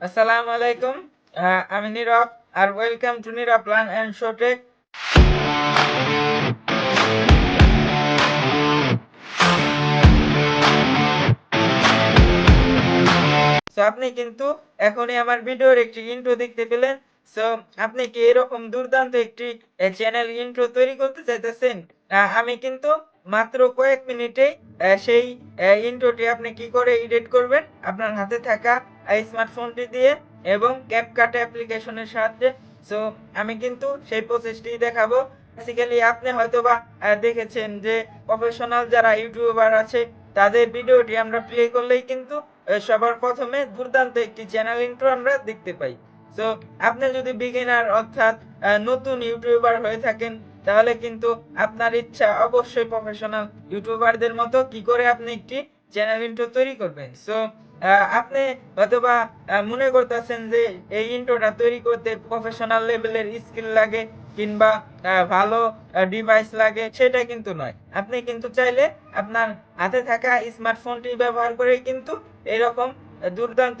আসসালামু আলাইকুম। আহ, আমি নীরব আর welcome to Nirob plan and শোটেক so আপনি কিন্তু এখনই আমার ভিডিওর একটি ইন্ট্রো দেখতে পেলেন। সো আপনি কি এরকম দুর্দান্ত একটি চ্যানেল ইন্ট্রো তৈরি করতে চাইতেছেন? আমি কিন্তু মাত্র কয়েক মিনিটেই আহ, সেই ইন্ট্রোটি আপনি কি করে এডিট করবেন? আপনার হাতে থাকা স্মার্টফোনটি দিয়ে এবং ক্যাপকাট অ্যাপ্লিকেশনের সাহায্যে। সো আমি কিন্তু সেই প্রসেসটি দেখাবো। বেসিক্যালি আপনি হয়তোবা আহ, দেখেছেন যে প্রফেশনাল যারা ইউটিউবার আছে তাদের ভিডিওটি আমরা প্লে করলেই কিন্তু সবার প্রথমে দুর্দান্ত একটি চ্যানেল ইন্ট্রো আমরা দেখতে পাই। সো আপনি যদি বিগিনার অর্থাৎ নতুন ইউটিউবার হয়ে থাকেন তাহলে কিন্তু আপনার ইচ্ছা অবশ্যই প্রফেশনাল ইউটিউবারদের মতো কি করে আপনি একটি চ্যানেল ইন্ট্রো তৈরি করবেন। সো আপনি আহ, মনে করতেছেন যে এই ইন্ট্রোটা তৈরি করতে প্রফেশনাল লেভেলের স্কিল লাগে কিংবা ভালো ডিভাইস লাগে সেটা কিন্তু নয়। আপনি কিন্তু চাইলে আপনার হাতে থাকা স্মার্টফোনটি ব্যবহার করে কিন্তু এরকম দুর্দান্ত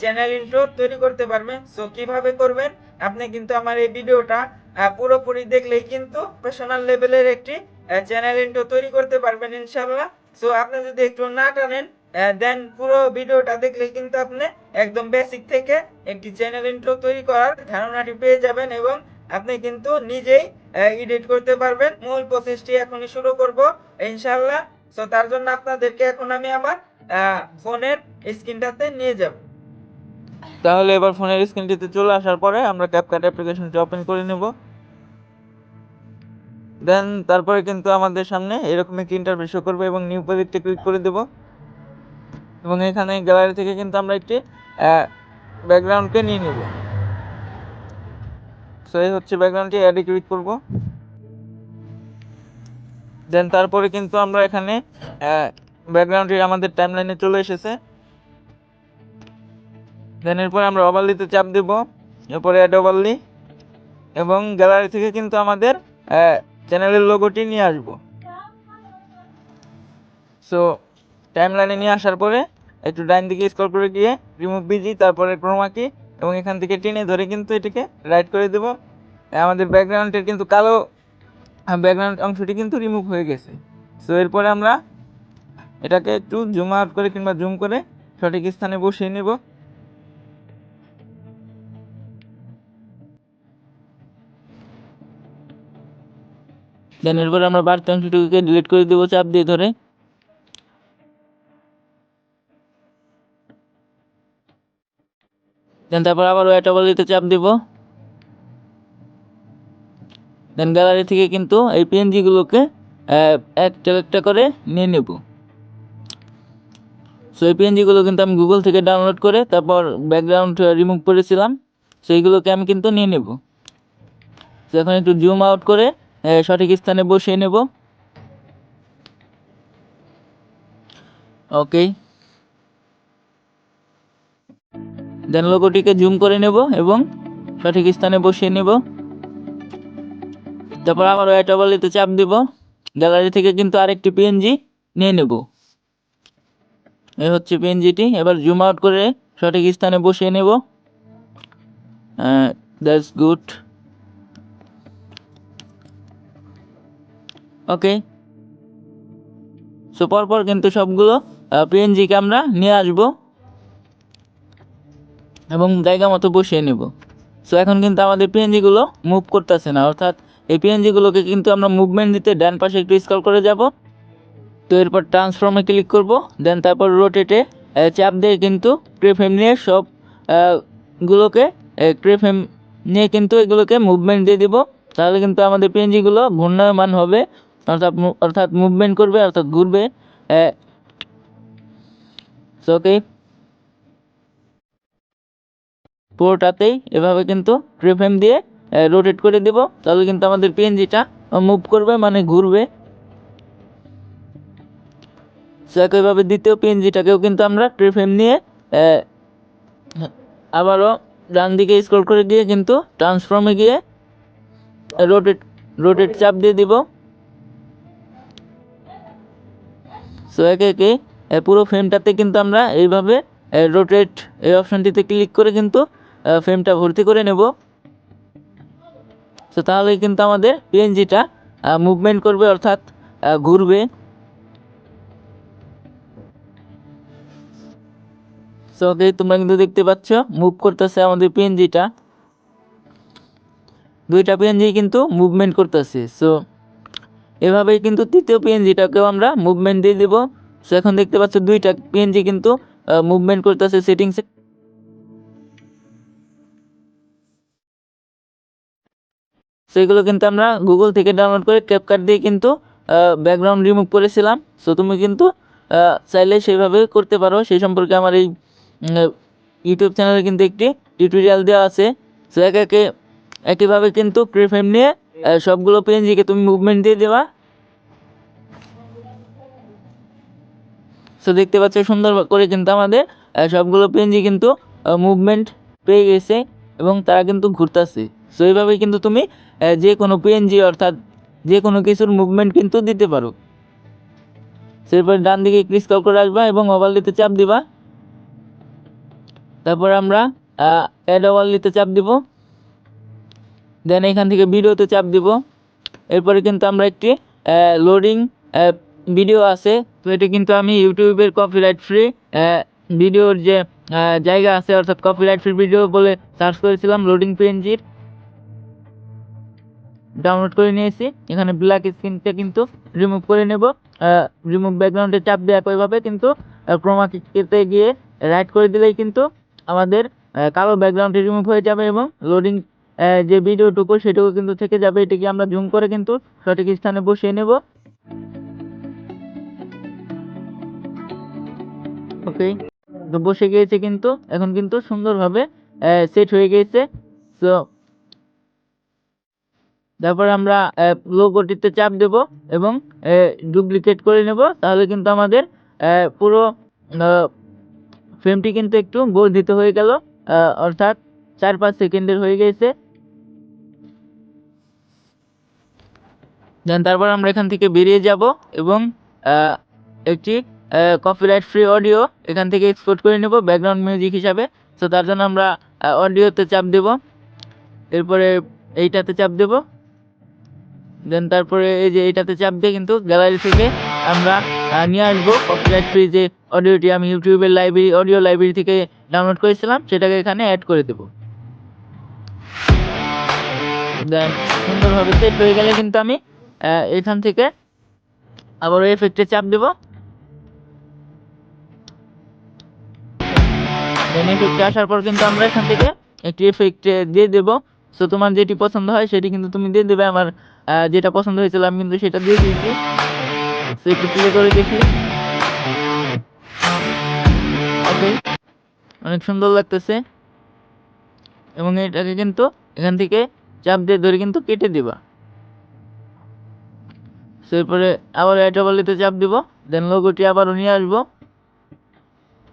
চ্যানেল ইন্ট্রো তৈরি করতে পারবেন। সো কীভাবে করবেন? আপনি কিন্তু আমার এই ভিডিওটা পুরোপুরি দেখলেই কিন্তু প্রফেশনাল লেভেলের একটি চ্যানেল ইন্ট্রো তৈরি করতে পারবেন ইনশাল্লাহ সো আপনি যদি একটু না টানেন দেন পুরো ভিডিওটা দেখলে কিন্তু আপনি একদম বেসিক থেকে একটি চ্যানেল ইন্ট্রো তৈরি করার ধারণাটি পেয়ে যাবেন এবং আপনি কিন্তু নিজেই এডিট করতে পারবেন। মূল প্রসেসটি এখনই শুরু করব ইনশাল্লাহ সো তার জন্য আপনাদেরকে এখন আমি আমার ফোনের স্ক্রিনটাতে নিয়ে যাব। তাহলে এবার ফোনের স্ক্রিনটিতে চলে আসার পরে আমরা ক্যাপকাট অ্যাপ্লিকেশনটি ওপেন করে নেব। দেন তারপরে কিন্তু আমাদের সামনে এরকম একটি ইন্টারভিউ শো করবে এবং নিউ প্রজেক্টে ক্লিক করে দেব। এবং এখানে গ্যালারি থেকে কিন্তু আমরা একটি ব্যাকগ্রাউন্ডকে নিয়ে নেব। সো এই হচ্ছে ব্যাকগ্রাউন্ডটি অ্যাডে ক্লিক করব। দেন তারপরে কিন্তু আমরা এখানে ব্যাকগ্রাউন্ডটি আমাদের টাইমলাইনে চলে এসেছে। দেন এরপরে আমরা ওভারলিতে চাপ দেব। এরপরে অ্যাড ওভারলি এবং গ্যালারি থেকে কিন্তু আমাদের চ্যানেলের লোগোটি নিয়ে আসব। সো টাইমলাইনে নিয়ে আসার পরে একটু ডাইন দিকে স্ক্রল করে গিয়ে রিমুভ বিজি তারপরে ক্রোমা কি এবং এখান থেকে টেনে ধরে কিন্তু এটাকে রাইট করে দেব। আমাদের ব্যাকগ্রাউন্ডের কিন্তু কালো ব্যাকগ্রাউন্ড অংশটি কিন্তু রিমুভ হয়ে গেছে। সো এরপরে আমরা এটাকে একটু জুম আউট করে কিংবা জুম করে সঠিক স্থানে বসিয়ে নেব। দেন এরপরে আমরা বাড়তি অংশটুকুকে ডিলিট করে দেবো, চাপ দিয়ে ধরে। দেন তারপর আবার এটা বলিতে চাপ দিব। দেন গ্যালারি থেকে কিন্তু এই পিএনজিগুলোকে একটা একটা করে নিয়ে নেব। সো এই পিএনজিগুলো কিন্তু আমি গুগল থেকে ডাউনলোড করে তারপর ব্যাকগ্রাউন্ড রিমুভ করেছিলাম, সেইগুলোকে আমি কিন্তু নিয়ে নেব। এখন একটু জুম আউট করে সঠিক স্থানে বসিয়ে নেব। ওকে দেন লোগোটিকে জুম করে নেব এবং সঠিক স্থানে বসিয়ে নেব। তারপর আবারও এটা বলিতে চাপ দিব। গ্যালারি থেকে কিন্তু আরেকটি পিএনজি নিয়ে নেব। এই হচ্ছে পিএনজিটি এবার জুম আউট করে সঠিক স্থানে বসিয়ে নেব। দ্যাটস গুড ওকে সো পরপর কিন্তু সবগুলো পিএনজিকে আমরা নিয়ে আসব। এবং জায়গা মতো বসিয়ে নেব। সো এখন কিন্তু আমাদের পিএনজিগুলো মুভ করতেছে না। অর্থাৎ এই পিএনজিগুলোকে কিন্তু আমরা মুভমেন্ট দিতে ডান পাশে একটু স্ক্রল করে যাব। তো এরপর ট্রান্সফর্মে ক্লিক করব। দেন তারপর রোটেটে চাপ দিয়ে কিন্তু ক্রেফেম নিয়ে সব গুলোকে ক্রেফেম নিয়ে কিন্তু এগুলোকে মুভমেন্ট দিয়ে দিব। তাহলে কিন্তু আমাদের পিএনজিগুলো ঘূর্ণায়মান হবে। অর্থাৎ অর্থাৎ মুভমেন্ট করবে, অর্থাৎ ঘুরবে। ওকে পুরোটাতেই এভাবে কিন্তু ট্রিফেম দিয়ে রোটেট করে দিব। তাহলে কিন্তু আমাদের পিএনজিটা মুভ করবে মানে ঘুরবে। সো একইভাবে দ্বিতীয় পিএনজিটাকেও কিন্তু আমরা ট্রিফেম নিয়ে আবারও ডান দিকে স্ক্রল করে গিয়ে কিন্তু ট্রান্সফর্মে গিয়ে রোটেট রোটেট চাপ দিয়ে দিব। সো একে একে পুরো ফ্রেমটাতে কিন্তু আমরা এইভাবে রোটেট এই অপশনটিতে ক্লিক করে কিন্তু ফ্রেমটা ভর্তি করে নেব। তো তাহলে কিন্তু আমাদের পিএনজিটা মুভমেন্ট করবে, অর্থাৎ ঘুরবে। সো তোমরা কিন্তু দেখতে পাচ্ছ মুভ করতেছে আমাদের পিএনজিটা দুইটা পিএনজি কিন্তু মুভমেন্ট করতেছে। সো এভাবেই কিন্তু তৃতীয় পিএনজিটাকেও আমরা মুভমেন্ট দিয়ে দেব। সো এখন দেখতে পাচ্ছ, দুইটা পিএনজি কিন্তু মুভমেন্ট করতেছে সেটিংসে সেগুলো কিন্তু আমরা গুগল থেকে ডাউনলোড করে ক্যাপকাট দিয়ে কিন্তু ব্যাকগ্রাউন্ড রিমুভ করেছিলাম। সো তুমি কিন্তু চাইলে সেইভাবে করতে পারো। সেই সম্পর্কে আমার এই ইউটিউব চ্যানেলে কিন্তু একটি টিউটোরিয়াল দেওয়া আছে। সো একে একে, একইভাবে কিন্তু প্রিফ্রেম নিয়ে সবগুলো পেনজিকে তুমি মুভমেন্ট দিয়ে দেওয়া সো দেখতে পাচ্ছ সুন্দর করে কিন্তু আমাদের সবগুলো পেনজি কিন্তু মুভমেন্ট পেয়ে গেছে এবং তারা কিন্তু ঘুরতেছে। সো এইভাবে কিন্তু তুমি যে কোনো পিএনজি অর্থাৎ যে কোনো কিছুর মুভমেন্ট কিন্তু দিতে পারো। সো এরপর ডান দিকে ক্লিক করে আসবা এবং ওভারলিতে চাপ দিবা। তারপর আমরা অ্যাড ওভারলিতে চাপ দিব। দেন এখান থেকে ভিডিওতে চাপ দিব। এরপরে কিন্তু আমরা একটি লোডিং ভিডিও আছে। তো এটা কিন্তু আমি ইউটিউবের কপিরাইট ফ্রি ভিডিওর যে জায়গা আছে অর্থাৎ কপিরাইট ফ্রি ভিডিও বলে সার্চ করেছিলাম লোডিং পিএনজির ডাউনলোড করে নিয়েছি। এখানে ব্ল্যাক স্ক্রিনটা কিন্তু রিমুভ করে নেব। রিমুভ ব্যাকগ্রাউন্ডে চাপ দিয়ে একইভাবে কিন্তু ক্রোমা কিতে গিয়ে রাইট করে দিলেই কিন্তু আমাদের কালো ব্যাকগ্রাউন্ডটি রিমুভ হয়ে যাবে এবং লোডিং যে ভিডিওটুকু সেটুকু কিন্তু থেকে যাবে। এটিকে আমরা জুম করে কিন্তু সঠিক স্থানে বসিয়ে নেব। ওকে, তো বসে গিয়েছে কিন্তু, এখন কিন্তু সুন্দরভাবে সেট হয়ে গিয়েছে। সো তারপর আমরা লোগোটিতে চাপ দেব এবং ডুপ্লিকেট করে নেব। তাহলে কিন্তু আমাদের পুরো ফ্রেমটি কিন্তু একটু বর্ধিত হয়ে গেল। অর্থাৎ চার পাঁচ সেকেন্ডের হয়ে গেছে। দেন তারপর আমরা এখান থেকে বেরিয়ে যাব এবং একটি কপিরাইট ফ্রি অডিও এখান থেকে এক্সপোর্ট করে নেব ব্যাকগ্রাউন্ড মিউজিক হিসাবে। তো তার জন্য আমরা অডিওতে চাপ দেব। এরপরে এইটাতে চাপ দেব। দেন তারপরে এই যে এইটাতে চাপ দিয়ে কিন্তু গ্যালারি থেকে আমরা নিয়ে আসব কপিরাইট ফ্রি যে অডিওটি আমি ইউটিউবের লাইব্রেরি অডিও লাইব্রেরি থেকে ডাউনলোড করেছিলাম, সেটাকে এখানে অ্যাড করে দেব। দেন সুন্দরভাবে সেট হয়ে গেলে কিন্তু আমি এখান থেকে আবার এফেক্টে চাপ দেব। এফেক্টে আসার পর কিন্তু আমরা এখান থেকে একটি এফেক্ট দিয়ে দেব। সো তোমার যেটি পছন্দ হয়, সেটি কিন্তু তুমি দিয়ে দেবে। আমার যেটা পছন্দ হয়েছিল, আমি কিন্তু সেটা দিয়ে দিয়েছি। সো একটু প্লে করে দেখি। ওকে অনেক সুন্দর লাগতেছে। এবং এটাকে কিন্তু এখান থেকে চাপ দিয়ে ধরে কিন্তু কেটে দিবা। সো এরপরে আবার এটা বলিতে চাপ দিব। দেন লোগোটি আবারও নিয়ে আসব।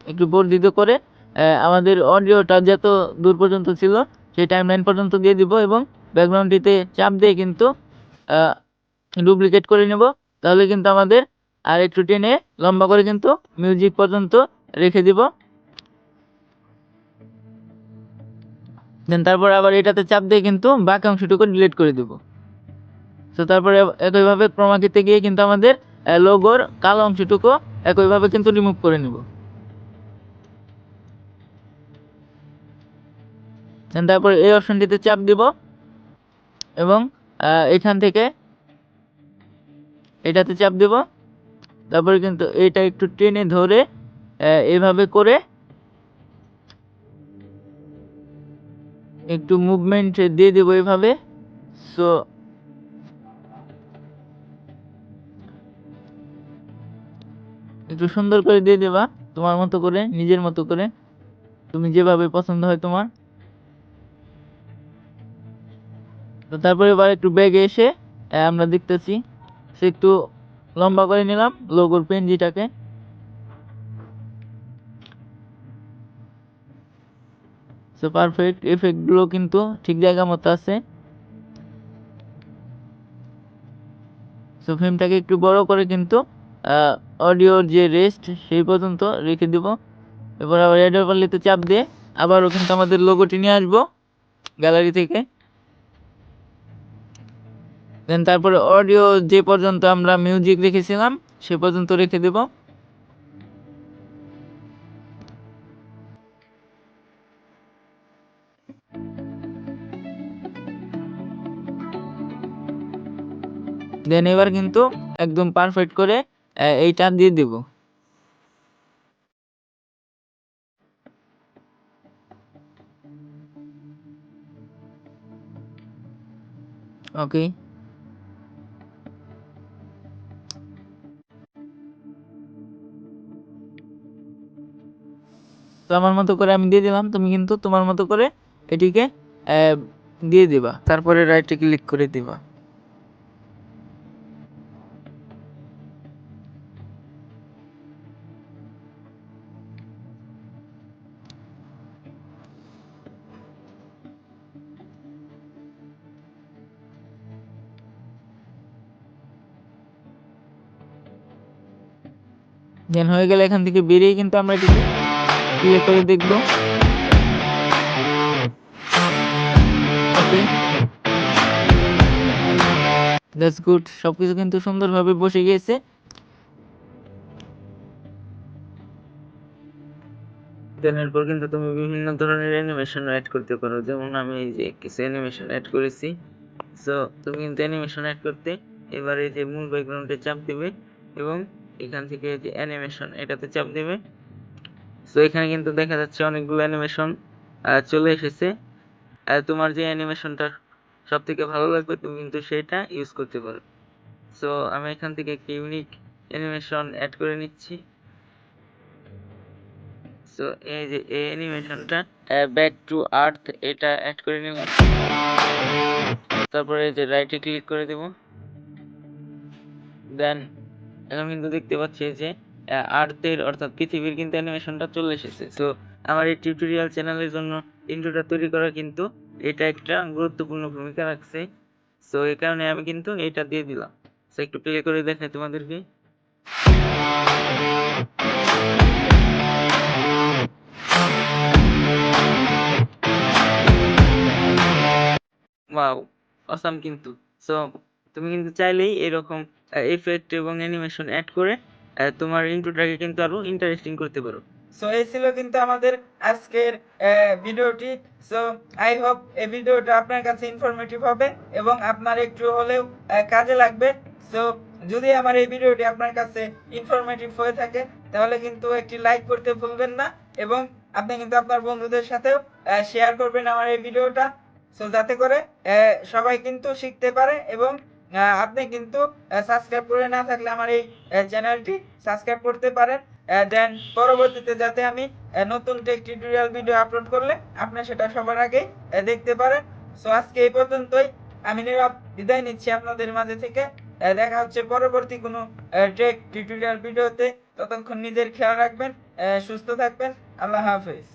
একটু বর্ধিত করে আমাদের অডিওটা যত দূর পর্যন্ত ছিল সেই টাইম লাইন পর্যন্ত দিয়ে দিব এবং ব্যাকগ্রাউন্ডটিতে চাপ দিয়ে কিন্তু ডুপ্লিকেট করে নেব। তাহলে কিন্তু আমাদের আর একটু টেনে লম্বা করে কিন্তু মিউজিক পর্যন্ত রেখে দিব। দেন তারপর আবার এটাতে চাপ দিয়ে কিন্তু বাকি অংশটুকু ডিলিট করে দেব। তো তারপরে একইভাবে ক্রমাকিতে গিয়ে কিন্তু আমাদের লোগোর কালো অংশটুকু একইভাবে কিন্তু রিমুভ করে নেব। তারপর এই অপশনটিতে চাপ দিব এবং এখান থেকে এটাতে চাপ দেব। তারপরে কিন্তু এটা একটু টেনে ধরে এভাবে করে একটু মুভমেন্ট দিয়ে দেবো এভাবে। সো একটু সুন্দর করে দিয়ে দেবা, তোমার মতো করে, নিজের মতো করে। তুমি যেভাবে পছন্দ হয় তোমার। তো তারপরে এবার একটু ব্যাগে এসে আমরা দেখতেছি, সে একটু লম্বা করে নিলাম লোগোর পেনজিটাকে। সো পারফেক্ট এফেক্টগুলো কিন্তু ঠিক জায়গা মতো আছে। সো ফ্রেমটাকে একটু বড় করে কিন্তু অডিওর যে রেস্ট সেই পর্যন্ত রেখে দিব। এবার আবার এড পারলিতে চাপ দিয়ে আবারও কিন্তু আমাদের লোগোটি নিয়ে আসব গ্যালারি থেকে। দেন তারপরে অডিও যে পর্যন্ত আমরা মিউজিক রেখেছিলাম সে পর্যন্ত রেখে দেব। দেন এবার কিন্তু একদম পারফেক্ট করে এইটা দিয়ে দিব। ওকে তো আমার মতো করে আমি দিয়ে দিলাম, তুমি কিন্তু তোমার মতো করে এটিকে দিয়ে দিবা। তারপরে রাইটে ক্লিক করে দিবা। দেন হয়ে গেলে এখান থেকে বেরিয়ে কিন্তু আমরা এটিকে ক্লিক করে দেখব। দ্যাটস গুড সবকিছু কিন্তু সুন্দরভাবে বসে গিয়েছে। দেন এরপর কিন্তু তুমি বিভিন্ন ধরনের অ্যানিমেশন অ্যাড করতে পারো। যেমন আমি এই যে কিছু অ্যানিমেশন অ্যাড করেছি। সো তুমি কিন্তু অ্যানিমেশন অ্যাড করতে এবার যে মূল ব্যাকগ্রাউন্ডে চাপ দিবে এবং এখান থেকে যে অ্যানিমেশন এটাতে চাপ দেবে। সো এখানে কিন্তু দেখা যাচ্ছে অনেকগুলো অ্যানিমেশন চলে এসেছে। তোমার যে অ্যানিমেশনটা সব থেকে ভালো লাগবে, তুমি কিন্তু সেটা ইউজ করতে পারো। সো আমি এখান থেকে একটি ইউনিক অ্যানিমেশন অ্যাড করে নিচ্ছি। সো এই যে এই অ্যানিমেশনটা ব্যাক টু আর্থ এটা অ্যাড করে নেব। তারপরে এই যে রাইটে ক্লিক করে দেব। দেন এখন কিন্তু দেখতে পাচ্ছি যে আর্থের অর্থাৎ পৃথিবীর কিন্তু অ্যানিমেশনটা চলে এসেছে। তো আমার এই টিউটোরিয়াল চ্যানেলের জন্য ইন্ট্রোটা তৈরি করা কিন্তু এটা একটা গুরুত্বপূর্ণ ভূমিকা রাখছে। সো এই কারণে আমি কিন্তু এটা দিয়ে দিলাম। সো একটু প্লে করে দেখাই তোমাদেরকে। ওয়াও অসাম কিন্তু। সো তুমি কিন্তু চাইলেই এরকম এফেক্ট এবং অ্যানিমেশন অ্যাড করে তোমার ইন্ট্রোটাকে কিন্তু আরও ইন্টারেস্টিং করতে পারো। সো এই ছিল কিন্তু আমাদের আজকের ভিডিওটি। সো আই হোপ এই ভিডিওটা আপনার কাছে ইনফরমেটিভ হবে এবং আপনার একটু হলেও কাজে লাগবে। সো যদি আমার এই ভিডিওটি আপনার কাছে ইনফরমেটিভ হয়ে থাকে, তাহলে কিন্তু একটি লাইক করতে ভুলবেন না এবং আপনি কিন্তু আপনার বন্ধুদের সাথেও শেয়ার করবেন আমার এই ভিডিওটা। সো যাতে করে সবাই কিন্তু শিখতে পারে এবং আপনি কিন্তু সাবস্ক্রাইব করে না থাকলে আমার এই চ্যানেলটি সাবস্ক্রাইব করতে পারেন। দেন পরবর্তীতে যাতে আমি নতুন টেক টিউটোরিয়াল ভিডিও আপলোড করলে আপনি সেটা সবার আগে দেখতে পারেন। সো আজকে এই পর্যন্তই। আমি নীরব, বিদায় নিচ্ছি আপনাদের মাঝে থেকে। দেখা হচ্ছে পরবর্তী কোনো টেক টিউটোরিয়াল ভিডিওতে ততক্ষণ নিজের খেয়াল রাখবেন সুস্থ থাকবেন। আল্লাহ হাফেজ।